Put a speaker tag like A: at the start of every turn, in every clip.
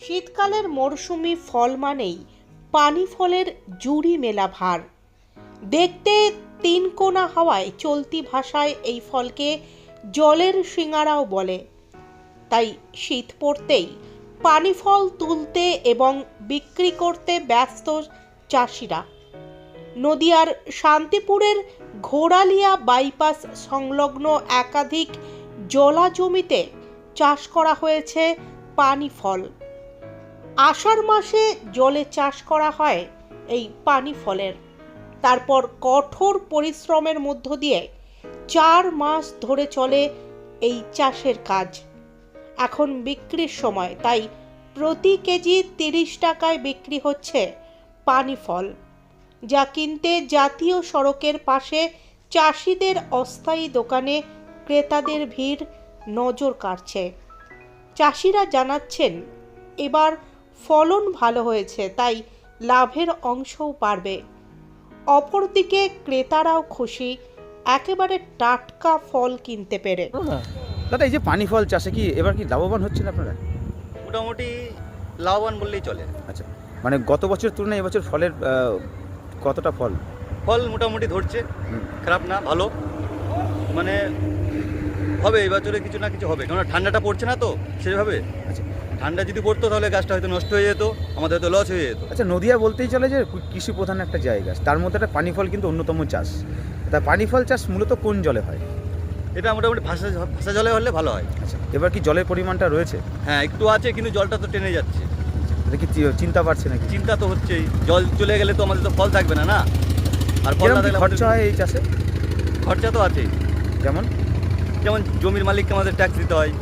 A: শীতকালের মরশুমি ফল মানেই পানি ফলের জুড়ি মেলা ভার। দেখতে তিন কোনা হাওয়ায় চলতি ভাষায় এই ফলকে জলের সিঙারাও বলে। তাই শীত পড়তেই পানি ফল তুলতে এবং বিক্রি করতে ব্যস্ত চাষিরা। নদিয়ার শান্তিপুরের ঘোড়ালিয়া বাইপাস সংলগ্ন একাধিক জলা জমিতে চাষ করা হয়েছে পানি ফল। আষাঢ় মাসে জলে চাষ করা হয় এই পানি ফলের। তারপর কঠোর পরিশ্রমের মধ্য দিয়ে চার মাস ধরে চলে এই চাষের কাজ। এখন বিক্রির সময়, তাই প্রতি কেজি তিরিশ টাকায় বিক্রি হচ্ছে পানি ফল, যা কিনতে জাতীয় সড়কের পাশে চাষিদের অস্থায়ী দোকানে ক্রেতাদের ভিড় নজর কাড়ছে। চাষিরা জানাচ্ছেন, এবার ফলন ভালো হয়েছে তাই লাভের অংশও বাড়বে। অপরদিকে ক্রেতারাও খুশি একেবারে টাটকা ফল কিনতে পেরে।
B: দাদা এই যে পানি ফল চাষে কি এবার কি লাভবান হচ্ছেন আপনারা?
C: মোটামুটি লাভবান বললেই চলে।
B: আচ্ছা মানে গত বছর তুলনায় এবছর ফলের কতটা ফল?
C: ফল মোটামুটি ধরছে খারাপ না ভালো। মানে হবে এবছরে কিছু না কিছু হবে। কারণ ঠান্ডাটা পড়ছে না তো সেভাবে।
B: আচ্ছা
C: ঠান্ডা যদি পড়তো তাহলে গাছটা হয়তো নষ্ট হয়ে যেত আমাদের হয়তো লস হয়ে যেত।
B: আচ্ছা নদিয়া বলতেই চলে যে কৃষি প্রধান একটা জায়গা। তার মধ্যে একটা পানি ফল কিন্তু অন্যতম চাষ। তা পানি ফল চাষ মূলত কোন জলে হয়?
C: এটা মোটামুটি ভাষা ভাষা জলে হলে ভালো হয়।
B: আচ্ছা এবার কি জলের পরিমাণটা রয়েছে?
C: হ্যাঁ একটু আছে কিন্তু জলটা তো টেনে যাচ্ছে।
B: এটা কি চিন্তা পারছে নাকি?
C: চিন্তা তো হচ্ছেই। জল চলে গেলে তো আমাদের তো ফল থাকবে না না? আর ফল না থাকলে
B: খরচা হয় এই চাষে?
C: খরচা তো আছেই।
B: যেমন
C: যেমন জমির মালিককে আমাদের ট্যাক্স দিতে হয়।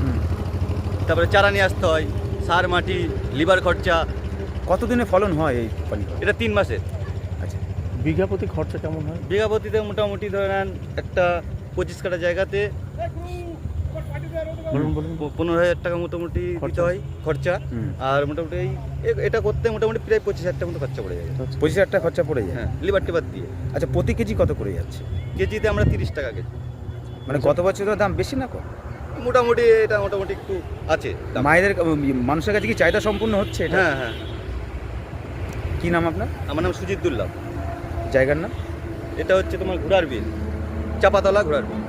C: তারপরে চারা নিয়ে আসতে হয়। সার মাটি লিভার খরচা।
B: কতদিনে ফলন হয় এই পানি?
C: এটা তিন মাসের
B: আচ্ছা।
D: বিঘা প্রতি খরচা কেমন হয়?
C: বিঘা প্রতিতে মোটামুটি ধরে নেন একটা পঁচিশ কাটা জায়গাতে পনেরো হাজার টাকা মোটামুটি দিতে হয় খরচা। আর মোটামুটি এই এটা করতে মোটামুটি প্রায় পঁচিশ হাজার টাকা মতো খরচা পড়ে যাবে।
B: পঁচিশ হাজার টাকা খরচা পড়ে যায়?
C: হ্যাঁ লিভার টিভার দিয়ে।
B: আচ্ছা প্রতি কেজি কত করে যাচ্ছে?
C: কেজিতে আমরা তিরিশ টাকা কেজি।
B: মানে গত বছরের দাম বেশি না কম?
C: মোটামুটি এটা মোটামুটি একটু আছে।
B: মায়েদের মানুষের কাছে কি চাহিদা সম্পূর্ণ হচ্ছে এটা?
C: হ্যাঁ হ্যাঁ।
B: কি নাম আপনার?
C: আমার নাম সুজিত দুল্লাভ
B: জায়গার নাম?
C: এটা হচ্ছে তোমার ঘোড়ার বিল। চাপাতলা ঘোড়ার বিল।